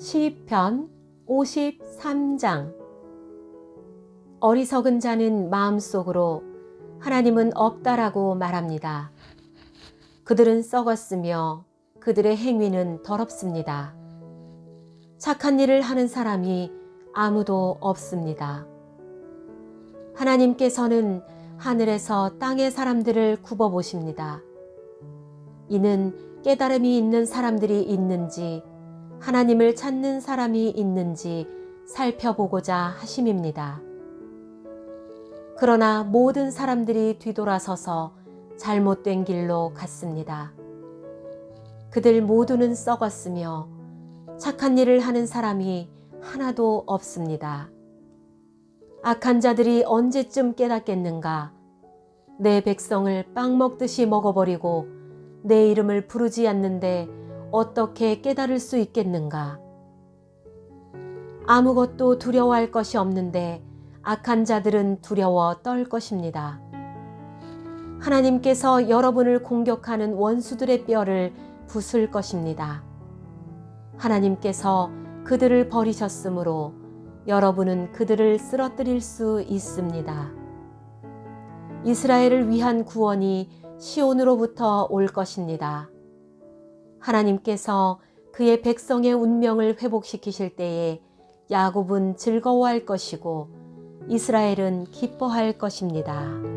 시편 53장 어리석은 자는 마음속으로 하나님은 없다라고 말합니다. 그들은 썩었으며 그들의 행위는 더럽습니다. 착한 일을 하는 사람이 아무도 없습니다. 하나님께서는 하늘에서 땅의 사람들을 굽어 보십니다. 이는 깨달음이 있는 사람들이 있는지 하나님을 찾는 사람이 있는지 살펴보고자 하심입니다. 그러나 모든 사람들이 뒤돌아서서 잘못된 길로 갔습니다. 그들 모두는 썩었으며 착한 일을 하는 사람이 하나도 없습니다. 악한 자들이 언제쯤 깨닫겠는가? 내 백성을 빵 먹듯이 먹어버리고 내 이름을 부르지 않는데 어떻게 깨달을 수 있겠는가? 아무것도 두려워할 것이 없는데 악한 자들은 두려워 떨 것입니다. 하나님께서 여러분을 공격하는 원수들의 뼈를 부술 것입니다. 하나님께서 그들을 버리셨으므로 여러분은 그들을 쓰러뜨릴 수 있습니다. 이스라엘을 위한 구원이 시온으로부터 올 것입니다. 하나님께서 그의 백성의 운명을 회복시키실 때에 야곱은 즐거워할 것이고 이스라엘은 기뻐할 것입니다.